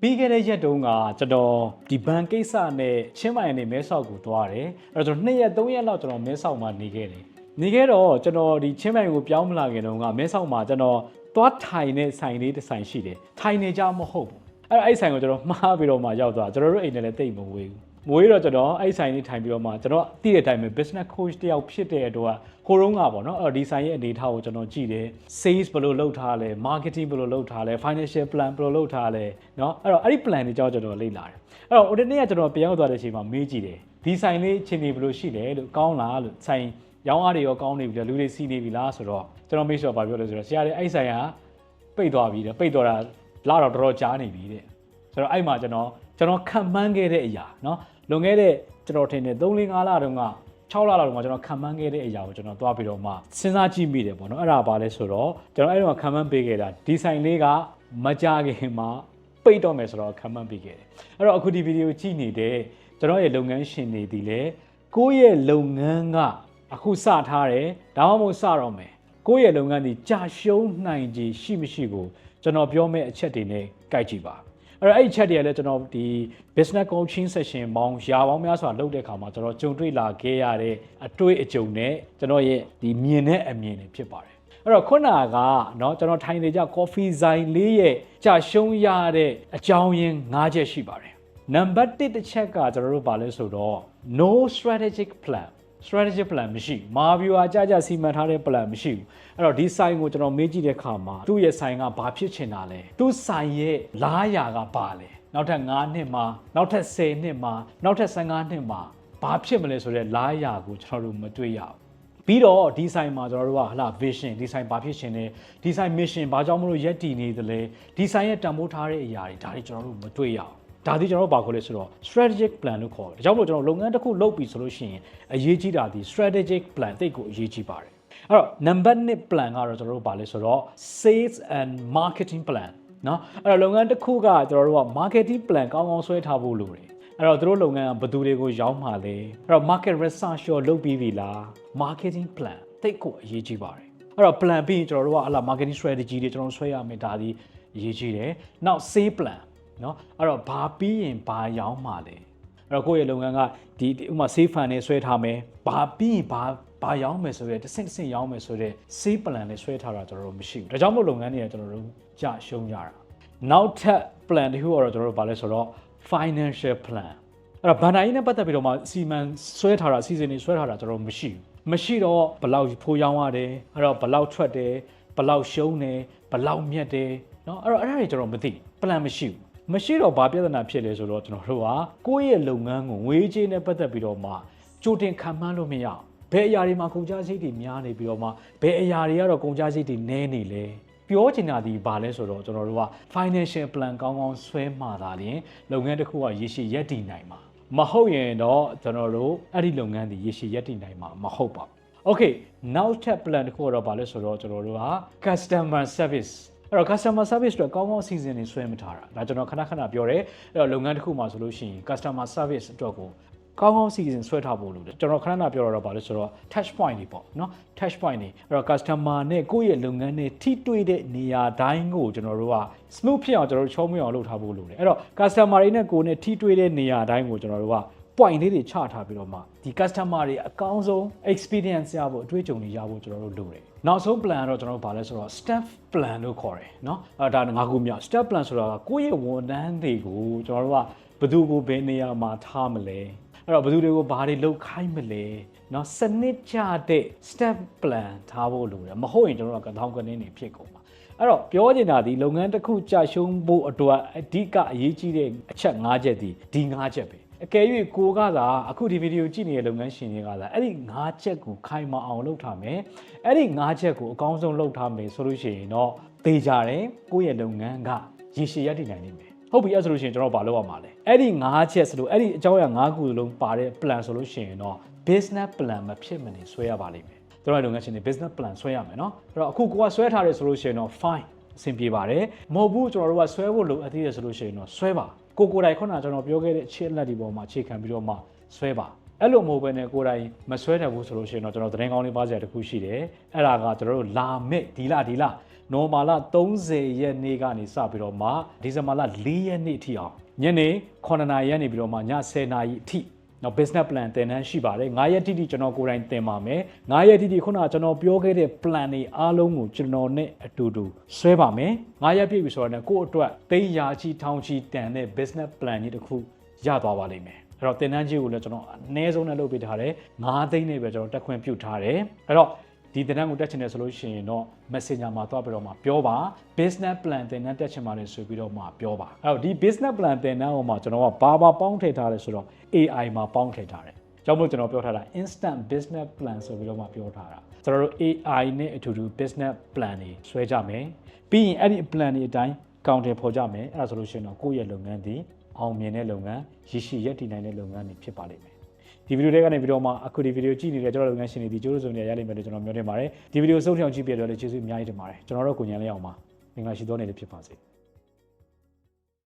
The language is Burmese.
ပြီးခဲ့တဲ့ရက်တုန်းကကျွန်တော်ဒီဘန်ကိစ္စနဲ့ချင်းမိုင်နဲ့မဲဆောက်ကိုသွားတယ်အဲ့တော့ကျွန်တော်2ရက်3ရက်လောက်ကျွန်တော်မဲဆောက်မှာနေခဲ့တယ်နေခဲ့တော့ကျွန်တော်ဒီချင်းမိုင်ကိုပြောင်းမလာခင်တုန်းကမဲဆောက်မှာကျွန်တော်သွားထိုင်တဲ့ဆိုင်လေးတစ်ဆိုင်ရှိတယ်ထိုင်နေကြမဟုတ်ဘူးအဲ့တော့အဲ့ဆိုင်ကိုကျွန်တော်မှားပြီးတော့မှရောက်သွားကျွန်တော်တို့အိမ်နဲ့လည်းတိတ်မဝေးဘူး မွေးတော့ကျွန်တော်အဲ့ဆိုင်လေးထိုင်ပြီးတော့မှကျွန်တော်သိတဲ့အတိုင်းပဲ business coach တယောက်ဖြစ်တဲ့အတွက်ဟိုတုန်းကပေါ့နော်အဲ့တော့ဒီဆိုင်ရဲ့အနေအထားကိုကျွန်တော်ကြည့်တယ် sales ဘယ်လိုလုပ်ထားလဲ marketing ဘယ်လိုလုပ်ထားလဲ financial plan ဘယ်လိုလုပ်ထားလဲเนาะအဲ့တော့အဲ့ဒီ plan တွေကြောင့်ကျွန်တော်လေ့လာတယ်အဲ့တော့ဟိုတနေ့ကကျွန်တော်ပြန်ရောက်သွားတဲ့အချိန်မှာမေးကြည့်တယ်ဒီဆိုင်လေးအချိန်နေဘယ်လိုရှိလဲလို့ကောင်းလားလို့ဆိုင်ရောင်းအားတွေရောကောင်းနေပြီလားလူတွေစီးနေပြီလားဆိုတော့ကျွန်တော်မေးဆိုတော့ဗာပြောလို့ဆိုတော့ဆရာတွေအဲ့ဆိုင်ကပိတ်သွားပြီတဲ့ပိတ်သွားတာလာတော့တော်တော်ကြားနေပြီတဲ့ ဆိုတော့အဲ့မှာကျွန်တော်ကျွန်တော်ခံမှန်းခဲ့တဲ့အရာเนาะလွန်ခဲ့တဲ့ကျွန်တော်ထင်တယ်3 4 5လတုန်းက6လလောက်တုန်းကကျွန်တော်ခံမှန်းခဲ့တဲ့အရာကိုကျွန်တော်သွားပြီးတော့မှစဉ်းစားကြည့်မိတယ်ပေါ့နော်အဲ့ဒါပါလဲဆိုတော့ကျွန်တော်အဲ့တော့ခံမှန်းပေးခဲ့တာဒီဆိုင်လေးကမကြခင်မှာပိတ်တော့မယ်ဆိုတော့ခံမှန်းပေးခဲ့တယ်အဲ့တော့အခုဒီဗီဒီယိုကြည့်နေတဲ့ကျွန်တော်ရဲ့လုပ်ငန်းရှင်တွေဒီလေကိုယ့်ရဲ့လုပ်ငန်းကအခုစထားတယ်ဒါမှမဟုတ်စတော့မယ်ကိုယ့်ရဲ့လုပ်ငန်းဒီကြာရှုံးနိုင်ခြေရှိမရှိကိုကျွန်တော်ပြောမယ့်အချက်တွေနဲ့ကြိုက်ကြည့်ပါအဲ့ တော့အဲ့ဒီချက်တွေကလည်းကျွန်တော်ဒီ business coaching session ပေါင်းရာပေါင်းများစွာလုပ်တဲ့အခါမှာကျွန်တော်ကြုံတွေ့လာခဲ့ရတဲ့အတွေ့အကြုံနဲ့ကျွန်တော်ရဲ့ဒီမြင်တဲ့အမြင်တွေဖြစ်ပါတယ်အဲ့တော့ခုနကเนาะကျွန်တော်ထိုင်နေကြ coffee ဆိုင်လေးရဲ့ကြာရှုံးရတဲ့အကြောင်းရင်း၅ချက်ရှိပါတယ်နံပါတ်1တစ်ချက်ကကျွန်တော်တို့ဗာလဲဆိုတော့ no strategic plan strategic plan မရှိဘူးမာဗျူဟာကြကြစီမံထားတဲ့ plan မရှိဘူးအဲ့တော့ဒီဆိုင်ကိုကျွန်တော်မေးကြည့်တဲ့အခါမှာသူ့ရဲ့ဆိုင်ကဘာဖြစ်ချင်တာလဲသူ့ဆိုင်ရဲ့လားရာကဘာလဲနောက်ထပ်9နှစ်မှာနောက်ထပ်10နှစ်မှာနောက်ထပ်15နှစ်မှာဘာဖြစ်မလဲဆိုတဲ့လားရာကိုကျွန်တော်တို့မတွေ့ရဘူးပြီးတော့ဒီဆိုင်မှာကျွန်တော်တို့ကဟလာ vision ဒီဆိုင်ဘာဖြစ်ရှင်လဲဒီဆိုင် mission ဘာကြောင့်မလို့ရက်တည်နေသလဲဒီဆိုင်ရဲ့တန်ဖိုးထားတဲ့အရာတွေဒါတွေကျွန်တော်တို့မတွေ့ရအောင် ဒါဒီကျွန်တော်တို့ဘာခေါ်လဲဆိုတော့ strategic plan လို့ခေါ်တယ်။ဒါကြောင့်မို့ကျွန်တော်လုပ်ငန်းတစ်ခုလုပ်ပြီဆိုလို့ရှိရင်အရေးကြီးတာဒီ strategic plan တိတ်ကိုအရေးကြီးပါတယ်။အဲ့တော့ number 1 plan ကတော့ကျွန်တော်တို့ဘာလဲဆိုတော့ sales and marketing plan เนาะအဲ့တော့လုပ်ငန်းတစ်ခုကကျွန်တော်တို့က marketing plan ကောင်းကောင်းဆွဲထားဖို့လိုတယ်။အဲ့တော့တို့လုပ်ငန်းကဘယ်သူတွေကိုရောင်းမှာလဲ။အဲ့တော့ market research ရောလုပ်ပြီးပြီလား။ marketing plan တိတ်ကိုအရေးကြီးပါတယ်။အဲ့တော့ plan ပြီးရင်ကျွန်တော်တို့ကဟလာ marketing strategy တွေကျွန်တော်ဆွဲရမယ်ဒါဒီအရေးကြီးတယ်။နောက် sales plan เนาะအဲ့တော့ဘာပြီးရင်ဘာရောင်းမှာလဲအဲ့တော့ကိုယ့်ရဲ့လုပ်ငန်းကဒီဥမာ safe fund နဲ့ဆွဲထားမယ်ဘာပြီးရင်ဘာဘာရောင်းမယ်ဆိုရဲတစ်ဆင့်တစ်ဆင့်ရောင်းမယ်ဆိုတဲ့ safe plan နဲ့ဆွဲထားတာကျွန်တော်တို့မရှိဘူးဒါကြောင့်မို့လုပ်ငန်းတွေကကျွန်တော်တို့ကြရှုံးကြတာနောက်ထပ် plan တစ်ခုကတော့ကျွန်တော်တို့ဘာလဲဆိုတော့ financial plan အဲ့တော့ဘန်နာကြီးနဲ့ပတ်သက်ပြီးတော့မှစီမံဆွဲထားတာစီစဉ်နေဆွဲထားတာကျွန်တော်တို့မရှိဘူးမရှိတော့ဘလောက်ဖိုးရောင်းရတယ်အဲ့တော့ဘလောက်ထွက်တယ်ဘလောက်ရှုံးတယ်ဘလောက်မြတ်တယ်เนาะအဲ့တော့အဲ့ဒါတွေကျွန်တော်မသိ plan မရှိဘူး မရှိတော့ဘာပြဿနာဖြစ်လဲဆိုတော့ကျွန်တော်တို့ကကိုယ့်ရဲ့လုပ်ငန်းကိုငွေကြေးနဲ့ပတ်သက်ပြီးတော့မှကြိုတင်ခံမှန်းလို့မရအောင်ဘယ်အရာတွေမှာကုန်ကျစရိတ်တွေများနေပြီးတော့မှဘယ်အရာတွေကတော့ကုန်ကျစရိတ်တွေနည်းနေလဲပြောချင်တာဒီဘာလဲဆိုတော့ကျွန်တော်တို့က financial plan ကောင်းကောင်းဆွဲမှာသာလျှင်လုပ်ငန်းတစ်ခုကရရှိရက်တည်နိုင်မှာမဟုတ်ရင်တော့ကျွန်တော်တို့အဲ့ဒီလုပ်ငန်းဒီရရှိရက်တည်နိုင်မှာမဟုတ်ပါဘူး Okay နောက်ထပ် plan တစ်ခုကတော့ဘာလဲဆိုတော့ကျွန်တော်တို့က customer service အဲ့တော့ customer service အတွက်ကောင်းကောင်းအစီအစဉ်တွေဆွဲမထားတာဒါကျွန်တော်ခဏခဏပြောတယ်အဲ့တော့လုပ်ငန်းတစ်ခုမှာဆိုလို့ရှိရင် customer service အတွက်ကိုကောင်းကောင်းအစီအစဉ်ဆွဲထားဖို့လိုတယ်ကျွန်တော်ခဏခဏပြောတော့ဗာလဲဆိုတော့ touch point တွေပေါ့နော် touch point တွေအဲ့တော့ customer နဲ့ကိုယ့်ရဲ့လုပ်ငန်းနဲ့ထိတွေ့တဲ့နေရာတိုင်းကိုကျွန်တော်တို့က smooth ဖြစ်အောင်ကျွန်တော်တို့ချုံးမွေအောင်လုပ်ထားဖို့လိုတယ်အဲ့တော့ customer တွေနဲ့ကိုယ်နဲ့ထိတွေ့တဲ့နေရာတိုင်းကိုကျွန်တော်တို့က point လေးတွေချထားပြီးတော့မှဒီ customer တွေအကောင်းဆုံး experience ရဖို့အတွေ့အကြုံတွေရဖို့ကျွန်တော်တို့လုပ်တယ်နောက်ဆုံး plan ကတော့ကျွန်တော်တို့ဗာလဲဆိုတော့ step plan လို့ခေါ်တယ်เนาะအဲဒါငါးခုမြောက် step plan ဆိုတာကကိုယ့်ရဲ့ဝန်ထမ်းတွေကိုကျွန်တော်တို့ကဘယ်သူကိုဘယ်နေရာမှာထားမလဲအဲ့တော့ဘယ်သူတွေကိုဘာတွေလုပ်ခိုင်းမလဲเนาะစနစ်ကျတဲ့ step plan ထားဖို့လိုတယ်မဟုတ်ရင်ကျွန်တော်တို့ကကောင်းကနင်းနေဖြစ်ကုန်ပါအဲ့တော့ပြောချင်တာဒီလုပ်ငန်းတစ်ခုကြာရှုံးဖို့အတွက်အဓိကအရေးကြီးတဲ့အချက်၅ချက်ဒီဒီ၅ချက်ပဲ အကယ်၍ကိုကသာအခုဒီဗီဒီယိုကြည့်နေတဲ့လုပ်ငန်းရှင်တွေကသာအဲ့ဒီ၅ချက်ကိုခိုင်မာအောင်လုပ်ထားမယ်အဲ့ဒီ၅ချက်ကိုအကောင်းဆုံးလုပ်ထားမယ်ဆိုလို့ရှိရင်တော့သေချာတယ်ကိုယ့်ရဲ့လုပ်ငန်းကရည်ရှည်ရည်တည်နိုင်နေမယ်ဟုတ်ပြီအဲ့ဆိုလို့ရှိရင်ကျွန်တော်ဘာလုပ်ရမှာလဲအဲ့ဒီ၅ချက်ဆိုလို့အဲ့ဒီအကြောင်းအရာ၅ခုလုံးပါတဲ့ plan ဆိုလို့ရှိရင်တော့ business plan မဖြစ်မနေဆွဲရပါလိမ့်မယ်တို့ရလုပ်ငန်းရှင်တွေ business plan ဆွဲရမယ်เนาะအဲ့တော့အခုကိုကဆွဲထားတယ်ဆိုလို့ရှိရင်တော့ fine အဆင်ပြေပါတယ်မဟုတ်ဘူးကျွန်တော်တို့ကဆွဲဖို့လိုအပ်သေးတယ်ဆိုလို့ရှိရင်တော့ဆွဲပါ ကိုကိုယ်တိုင်ခုနကကျွန်တော်ပြောခဲ့တဲ့အခြေလက်ဒီပေါ်မှာအခြေခံပြီးတော့မှဆွဲပါအဲ့လိုမဟုတ်ဘဲနဲ့ကိုယ်တိုင်မဆွဲတယ်ဘူးဆိုလို့ရှိရင်တော့ကျွန်တော်သတင်းကောင်းလေးပါစရာတစ်ခုရှိတယ်အဲ့ဒါကကျွန်တော်တို့လာမဲ့ဒီလဒီလနိုမာလာ30ရက်နေ့ကနေစပြီးတော့မှဒီဇင်ဘာလ4ရက်နေ့အထိအောင်ညနေ9နာရီကနေပြီးတော့မှည10နာရီအထိ နော် business plan သင်တန်းရှိပါတယ်9ရက်တိတိကျွန်တော်ကိုယ်တိုင်သင်ပါမယ်9ရက်တိတိခုနကကျွန်တော်ပြောခဲ့တဲ့ plan တွေအားလုံးကိုကျွန်တော်နဲ့အတူတူဆွဲပါမယ်9ရက်ပြည့်ပြီဆိုတော့ကိုယ့်အတွက်သိန်းရာချီထောင်ချီတန်တဲ့ business plan ကြီးတစ်ခုရသွားပါလိမ့်မယ်အဲ့တော့သင်တန်းကြီးကိုလည်းကျွန်တော်အနည်းဆုံးနဲ့လုပ်ပေးထားတယ်9သိန်းနဲ့ပဲကျွန်တော်တက်ခွင့်ပြုထားတယ်အဲ့တော့ ဒီသင်တန်းကိုတက်ချင်တယ်ဆိုလို့ရှိရင်တော့ messenger မှာသွားပြီးတော့မှပြောပါ business plan သင်တန်းတက်ချင်ပါတယ်ဆိုပြီးတော့မှပြောပါအဲ့တော့ဒီ business plan သင်တန်းဟိုမှာကျွန်တော်ကဘာဘာပေါင်းထည့်ထားလဲဆိုတော့ AI မှာပေါင်းထည့်ထားတယ်ကြောင့်မို့ကျွန်တော်ပြောထားတာ instant business plan ဆိုပြီးတော့မှပြောထားတာကျွန်တော်တို့ AI နဲ့အတူတူ business plan တွေဆွဲကြမယ်ပြီးရင်အဲ့ဒီ plan တွေအတိုင်း counter ဖော်ကြမယ်အဲ့ဒါဆိုလို့ရှိရင်တော့ကိုယ့်ရဲ့လုပ်ငန်းဒီအောင်မြင်တဲ့လုပ်ငန်းရရှိရည်တည်နိုင်တဲ့လုပ်ငန်းတွေဖြစ်ပါလိမ့်မယ် ဒီဗီဒီယိုတွေကနေပြီးတော့မှအခုဒီဗီဒီယိုကြည့်နေတဲ့ကျွန်တော်တို့လုပ်ငန်းရှင်တွေဒီကျိုးစုံတွေရလိမ့်မယ်လို့ကျွန်တော်မျှော်လင့်ပါတယ်ဒီဗီဒီယိုဆုံးဖြောင်ကြည့်ပြတော့လည်းကျေးဇူးအများကြီးတင်ပါတယ်ကျွန်တော်တို့ကိုညံလေးအောင်ပါမင်္ဂလာရှိသောနေ့လေးဖြစ်ပါစေ